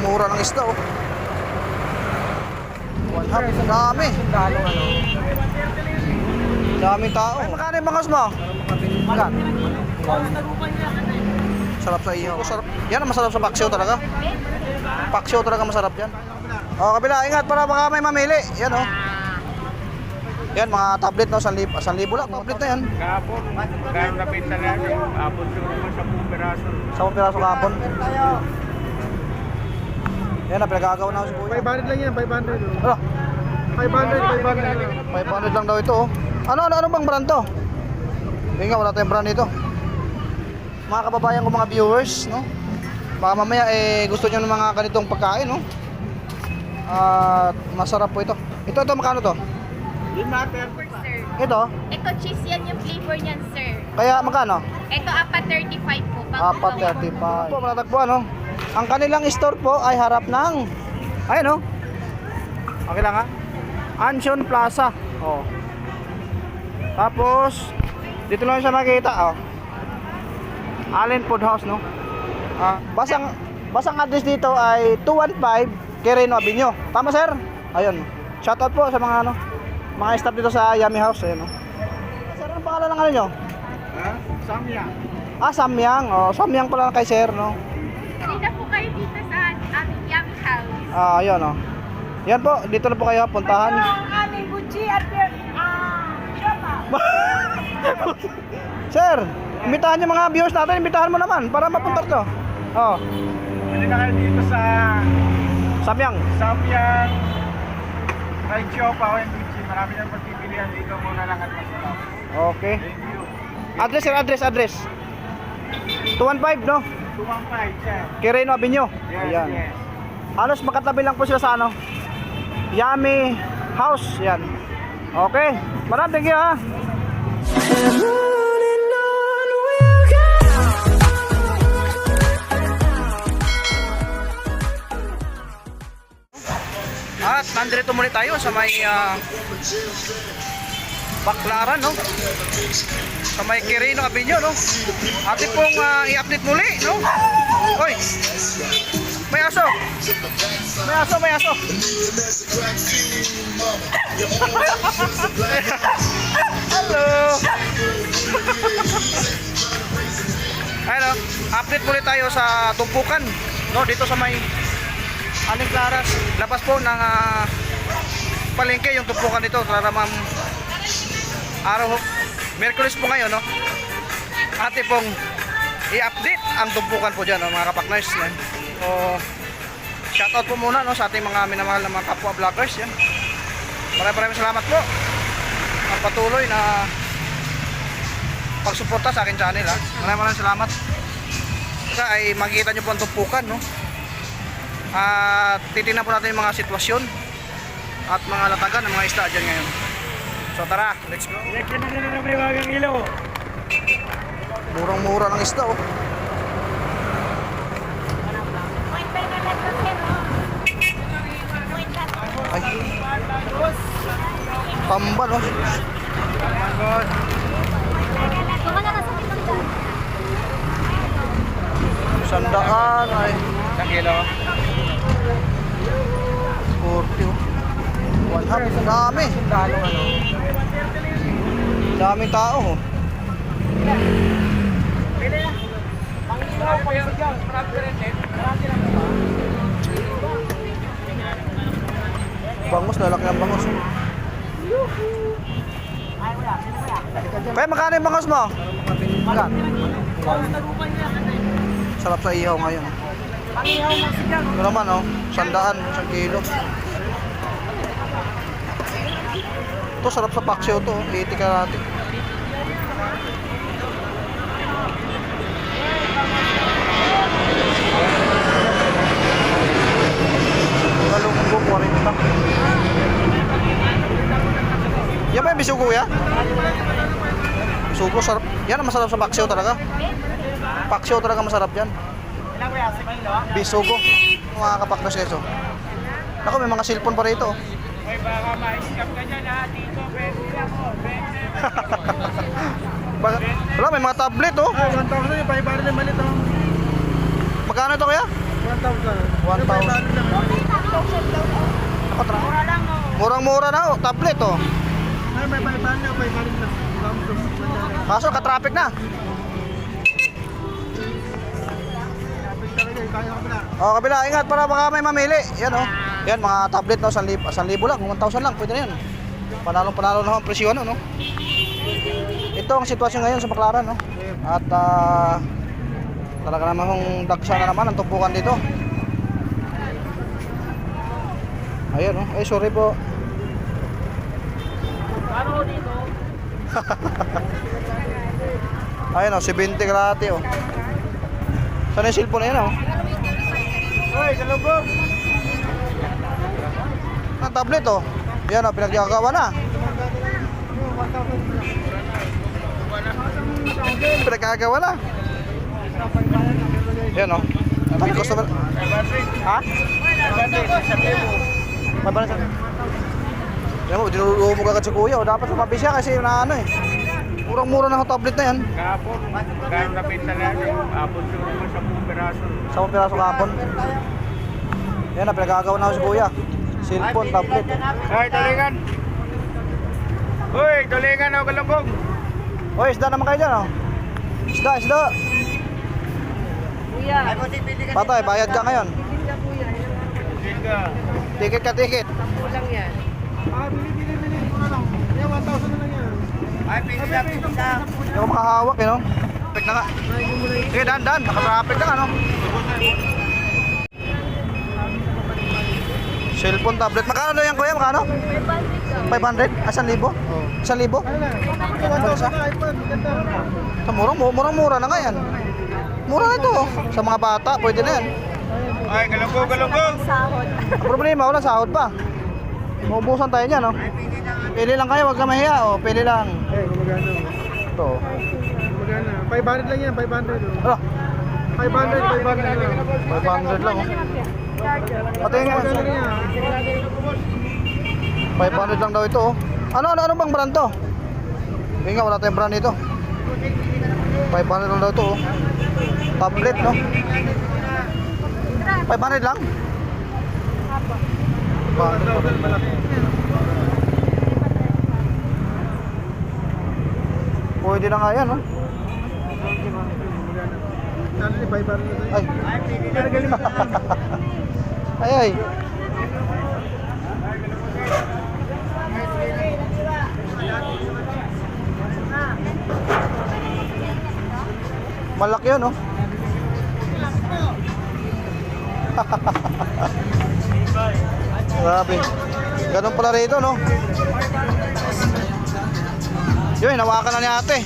Murang-mura ng isda oh. One half. Dami. Daming tao. Ay, magkano yung bangos mo? Magkano? Sarap sa iyo. Sarap. Yan ang masarap sa paksyo talaga. Paksyo talaga masarap yan. Oh, kabila, ingat para baka may mamili. Yan oh. Yan mga tablet no, 1,000 1,000 lang tablet na yan. Kapon, kahit nabenta natin, abot ko naman sa buong peraso. Sa piraso kapon. Yan na, pinagagawa na ako si Kuya. 500 lang yan, 500. Ano? 500 500, 500. lang daw ito oh. Ano, ano, ano bang brand to? Hindi nga, wala tayong brand nito. Mga kababayan ko, mga viewers, no? Baka mamaya, eh, gusto nyo ng mga ganitong pagkain, no? At masarap po ito. Ito, ito, makano to? Di matter. sir. Ito, Ito cheese yan yung flavor niyan, sir. kaya magkano? Ito, apat 35 po. Apat 35. Po, matatagpuan, no? Ang kanilang store po ay harap ng, ayun, no? Okay lang, ha? Ansion Plaza. Oh. Tapos, dito lang siya makita, oh. Allen Food House, no? Ah, basang, basang address dito ay 215 Quirino Avenue. Tama, sir? Ayun. Shoutout po sa mga, ano, mga staff dito sa Yummy House, ayun, no? Sir, ano pangalan ng ano nyo? Ha? Samya. Ah, Samyang. Oh, Samyang pala kay sir, no? Ah, ayun, oh. Yan po, dito na po kayo puntahan. ang aming butchi at ah, shoma. Sir, imbitahan yung mga viewers natin, imbitahan mo naman para mapunta to. Oh, Pwede na kayo dito sa Samyang. Samyang Fried Chopa o Enduchi. Marami nang pagpipilian dito muna lang at masarap. Okay. Thank you. Address, sir, address, address. 215, no? 215, sir. Quirino Avenue. Yes, Ayan. yes. Halos makatabi lang po sila sa ano? Yummy House. Yan. Okay. Maraming thank you, ha. At nandito muli tayo sa may ah, Baklaran, no? Sa may Quirino Avenue, no? Atin pong ah, i-update muli, no? Hoy! May aso! May aso, may aso! Hello! Ayun, oh, update muli tayo sa tumpukan, no? Dito sa may Aling Claras, labas po ng ah, palengke yung tumpukan dito para ma'am araw Merkulis po ngayon no ate pong i-update ang tumpukan po dyan no, mga kapakners yan so shoutout po muna no, sa ating mga minamahal na mga kapwa vloggers yan. Maraming maraming salamat po. Ang patuloy na pagsuporta sa akin channel ha. Maraming maraming salamat. Saka ay makikita nyo po ang tumpukan no. At titingnan po natin yung mga sitwasyon at mga latagan ng mga isda dyan ngayon. So tara let's go. Election na rin ng ilaw. Murang-mura ng isda oh. Ay. Tamban oh. Manggod. Sandaan ay. Isang kilo. 40 oh. One half. Dami. Dalong ano. Daming tao oh. Pangilaw, pangsigaw. Marami rin din. Marami lang ba? Bangus, lalaki ang bangus. Kaya magkano yung bangus mo? Magkano? Sarap sa ihaw ngayon. Ito naman oh, sandaan, isang kilo. Ito sarap sa paksyo to, oh. 80 karate. Galunggo, 40. Yan ba yung bisugo ya? Bisugo, sarap. Yan ang masarap sa paksyo talaga. Paksyo talaga masarap yan. Bisugo. Mga kapaknas keso. Ako, may mga cellphone pa rito. May baka ma-scam ka dyan ha. Dito, 20 lang oh. 20. Ba- Wala, may mga tablet oh. Ah, 1,000 yung 500 yung malit oh. Magkano ito kaya? 1,000. 1,000. Murang-mura na oh, tablet oh. Ay, may balitan na, may balik na. Kaso ka-traffic na. Oh, kabila, ingat para baka may mamili. Yan oh. Yan mga tablet no, 1,000 1,000 lang, 1,000 lang, pwede na yan. Panalong panalo na ang presyo ano, no. Ito ang sitwasyon ngayon sa Baclaran, no. At ah talaga namang dagsa na naman ang tumpukan dito. Ayun, no. Eh, sorry po. Ayun, oh, 70 kalahati, oh. Saan yung cellphone na yan, oh? Hoy, kalubog! Ang tablet oh. Yan oh, pinaggagawa na. Pinaggagawa na. Yan oh. Ang customer. Ha? Mabala sa. Yan mo, dinulumog agad si kuya. oh. Dapat sumabi siya kasi na ano eh. Murang-mura na ang tablet na yan. Kahapon, gano'n na pinta na yun. Abot yung naman sa peraso. Sa piraso kapon. Yan na, pinaggagawa na ako si kuya. Cellphone, tablet. Hoy, tulingan! Hoy, tulingan o kalubog! Hoy, isda naman kayo dyan oh. Isda, isda. Kuya. Patay, bayad ka ngayon. Ticket ka, ticket. Kulang yan. Ah, bili, bili, bili. Ito na lang. Yan, 1,000 na lang yan. Ay, pili lang. Hindi ako makahawak, eh, no? Traffic na nga. Sige, dan, dan. Naka-traffic na nga, no? Cellphone, tablet. Magkano daw yan, kuya? Magkano? 500? Ah, 1,000? Oh. 1,000? Ano na? 1,000 na iPhone. Ganda. Sa murang, murang, mura na nga yan. Mura na ito. oh. Sa mga bata, pwede na yan. Ay, kalubog, kalubog! Sahod. Ang problema, wala sahod pa. Maubusan tayo niyan, no? Pili lang kayo, wag ka mahiya, oh. Pili lang. Eh, gumagana. Ito. oh. Gumagana. 500 lang yan, 500. oh. Ano? 500, 500 lang. 500 lang, oh. Pati nga. Gumagana rin yan. 500 lang daw ito, oh. Ano, ano, ano bang brand to? Hindi nga, wala tayong brand dito. 500 lang daw ito, oh. Tablet, no? 500 lang? 1,000 malaki. Pwede na nga yan. Sana ni 500 na tayo. Ay. ay, ay. Malaki yun, oh. Grabe. Ganun pala rito, no? Yun, hinawakan na ni ate.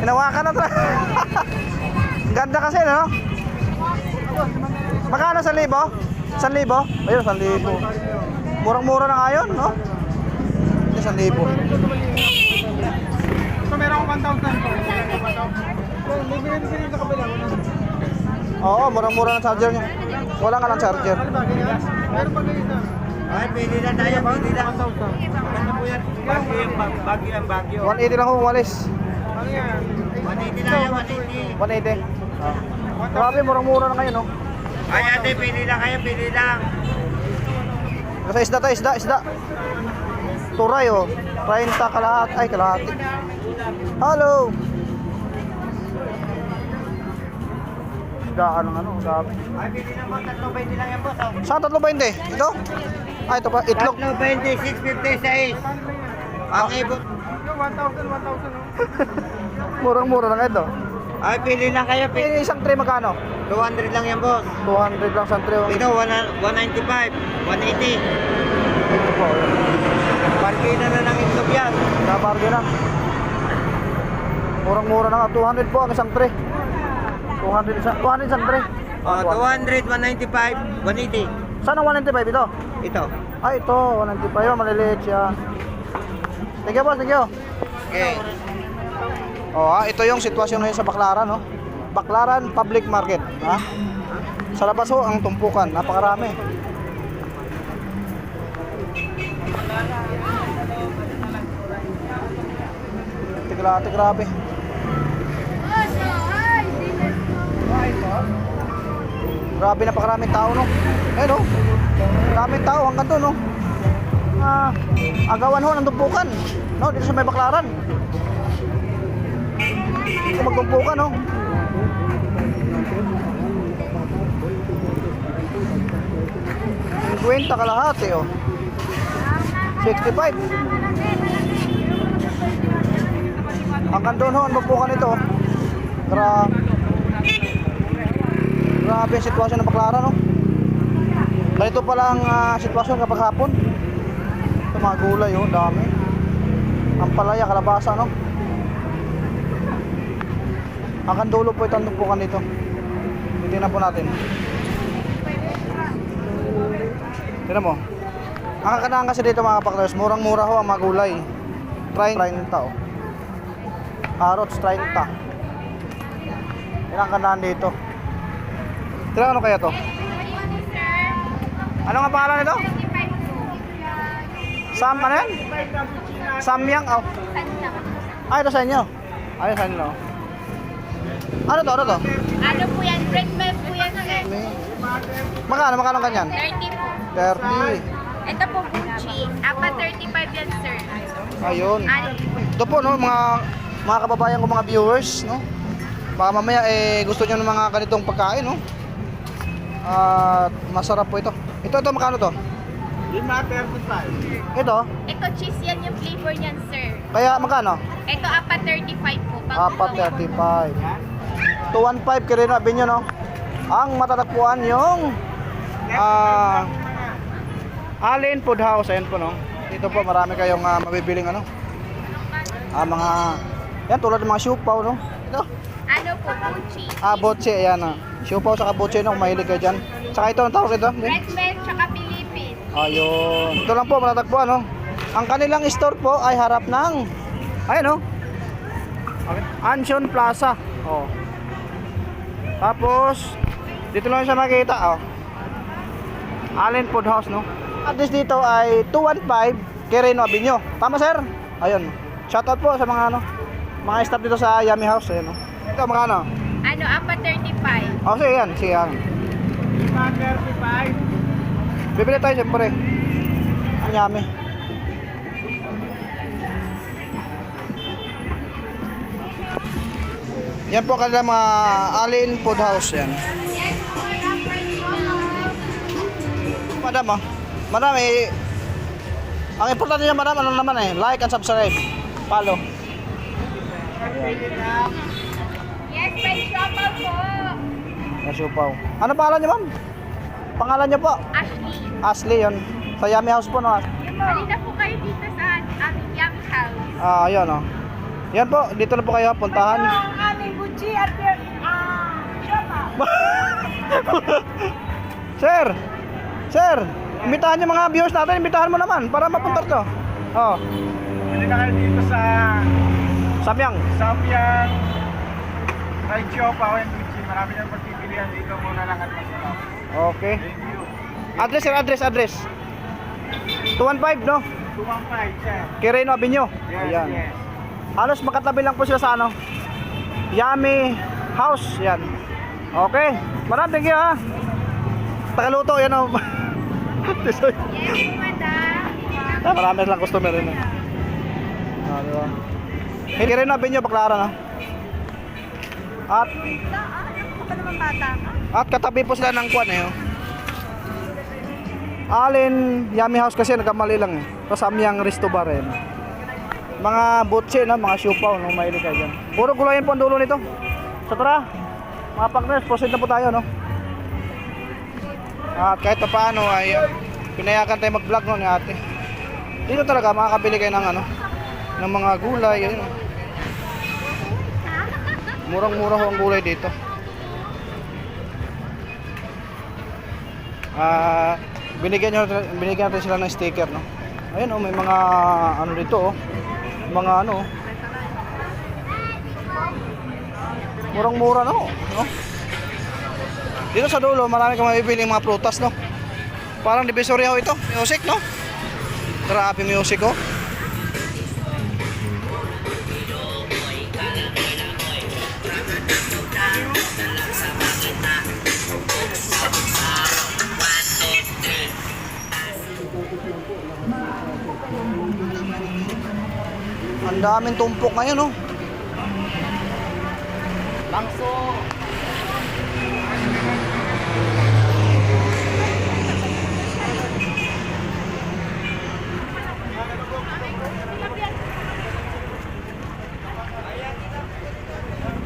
Hinawakan na tra- Ganda kasi, no? Magkano sa libo? Sa libo? Ayun, sa libo. Murang-mura na ngayon, no? Hindi, sa libo. So, meron akong 1,000 po. Oo, murang-mura ng charger niya. Wala nga lang charger. Meron pa ganyan. Ay, pili na tayo, pili na. 1,000. Ano po yan? Bagyo yung bagyo yung bagyo. 180 lang kung walis. Ano yan? 180 na yan, 180. 180. Ah. Grabe, murang-mura na ngayon, no? Ay, ate, pili lang kayo, pili lang. Kasi isda tayo, isda, isda. Turay, oh. 30 kalahat. Ay, kalahati. Hello! Isdaan ng ano, dami. Ay, pili lang po, 320 lang yan po. Saan tatlo ba hindi? Ito? Ah, ito pa, itlog. 320, 650 sa Ang ibon. 1,000, 1,000. Murang-mura na ito. Ay, pili lang kayo. Eh, isang tray magkano? 200 lang yan, boss. 200 lang isang tray. oh. Ito, 195, 180. Ito po. Parkina na ng itlog yan. Nabarga na. Murang-mura na nga. 200 po ang isang tray. 200 isang, 200 isang tray. Oh, 200, 195, 180. Saan ang 195 ito? Ito. Ah, ito. 195 yun. Maliliit siya. Thank you, boss. Thank you. Okay. Oh, ah, ito yung sitwasyon ngayon sa Baclaran, no? Baclaran Public Market, ha? Sa labas ho, ang tumpukan, napakarami. Tigrate, grabe. Grabe napakaraming tao, no? Eh, no? Maraming tao hanggang doon, no? ah, agawan ho ng tumpukan. No, dito sa may baklaran. Dito magtumpukan, no? Kwenta kalahati, oh. 65. Hanggang doon ho, ang magpukan ito. Gra Grabe ang sitwasyon ng Baclaran, no? Ganito pala ang ah, sitwasyon kapag hapon. Ito mga gulay, oh, dami. Ang palaya, kalabasa, no? Hanggang dulo po ito ang tumpukan nito. Tingnan po natin. Tingnan mo. Ang kakanaan kasi dito mga kapaklas, murang-mura ho ang mga gulay. 30 30 oh. Carrots 30. Yan ang dito. Tira ano kaya to? Ano nga pangalan nito? Sam ano yan? Samyang oh. Ah, ito sa inyo. Ay, sa inyo. Ano to? Ano to? Ano po yan? Bread milk po yan, sir. Magkano? Magkano ganyan? 30 po. 30. Ito po, Gucci. Apa 35 yan, sir. Ayun. Ito po no, mga mga kababayan ko mga viewers, no. Baka mamaya eh gusto niyo ng mga ganitong pagkain, no. At masarap po ito. Ito ito magkano to? Lima, 35. Ito. Ito, cheese yan yung flavor niyan, sir. Kaya magkano? Ito, apa 35 po. Apat 35. 215 kaya rin abin nyo, no? Ang matatagpuan yung ah Allen Food House. Ayan po, no? Dito po marami kayong ah, mabibiling ano. Ah, mga yan tulad ng mga siupaw, no? Ito. Ano po, Gucci. Ah, botse, ayan ah. Siupaw sa botse, no? Kung mahilig kayo dyan. Saka ito, ang tawag ito? Bread milk, tsaka Philippines. Ayun. Ito lang po, matatagpuan, no? Ang kanilang store po ay harap ng, ayun, no? Okay. Ansion Plaza. Oh. Tapos, dito lang siya makita, oh. Allen Food House, no? Address dito ay 215 Quirino Avenue. Tama, sir? Ayun. Shoutout po sa mga, ano, mga staff dito sa Yummy House, ayun, no? Ito, mga ano? Ano, apa 35. Oh, sige yan, sige yan. Lima, 35. Bibili tayo siyempre. Ang yummy. Yan po kanila mga Alin Food House yan. Madam ah. Madam eh. Ang importante niya madam ano naman eh. Like and subscribe. Follow. May shopper po. Nasupaw. Ano pangalan niyo ma'am? Pangalan niyo po? Ashley. Ashley yun. Sa Yummy House po no. Halina po kayo dito sa aming young house. Ah, ayun oh. Yan po, dito na po kayo puntahan. ang aming Gucci at ah, shopper. Sir! Sir! Imbitahan yung mga viewers natin, imbitahan mo naman para mapunta to. Oh, Pwede na kayo dito sa Samyang. Samyang Fried Siopaw and Gucci. Marami nang pagpipilian dito muna lang at masarap. Okay. Thank you. Address sir, address, address. 215, no? 215, sir. Quirino Avenue. Yes, Ayan. yes. Halos makatabi lang po sila sa ano. Yummy House. Yan. Okay. Maraming thank you ha. Takaluto, yan o. Yes, madam. Ah, marami lang customer rin. eh. Ah, di ba? Hindi rin nabi nyo, baklaran ha. At, at katabi po sila ng kwan eh. oh. Alin, Yummy House kasi nagkamali lang eh. Kasamyang Resto Bar eh. Mga butse na, mga siupaw, no, mahilig kayo dyan. Puro gulayan po ang dulo nito. So tara, mga partners, proceed na po tayo, no? At kahit pa paano ay uh, pinayakan tayo mag-vlog no ni ate. Dito talaga makakabili kayo ng ano, ng mga gulay, yun. Murang-mura ho ang gulay dito. Ah, binigyan nyo, binigyan natin sila ng sticker, no? Ayun, oh, may mga ano dito, oh. Mga ano, oh. Murang-mura, no? no? Dito sa dulo, marami kang mabibili mga prutas, no? Parang divisoria ho ito, music, no? Grabe music, oh. Daming tumpok ngayon, oh. Langso.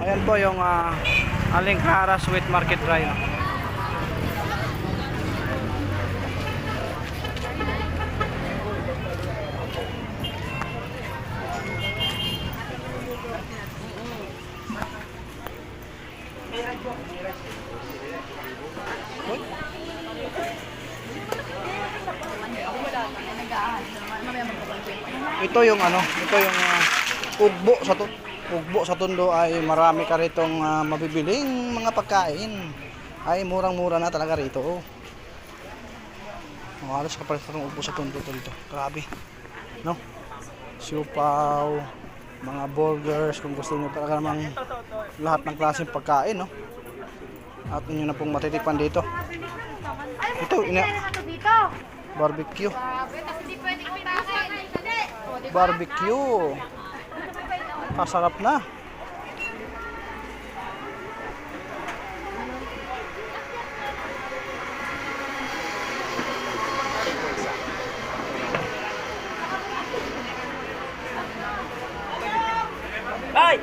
Ayan po yung ah, Aling Clara Sweet Market Dry. No? Ito yung ano, ito yung ah, ugbo sa to. Ugbo sa tundo ay marami ka ritong ah, mabibiling mga pagkain. Ay murang-mura na talaga rito. Oh. Oh, halos kapal sa ugbo sa tundo to dito. Grabe. No? Siupaw, mga burgers kung gusto niyo talaga namang lahat ng klaseng pagkain, no? At inyo na pong matitikpan dito. Ito, ina dito. barbecue. Grabe, tapos hindi pwede utasin. Hindi. Barbecue. Kasarap na. Ay!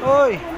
Hoy!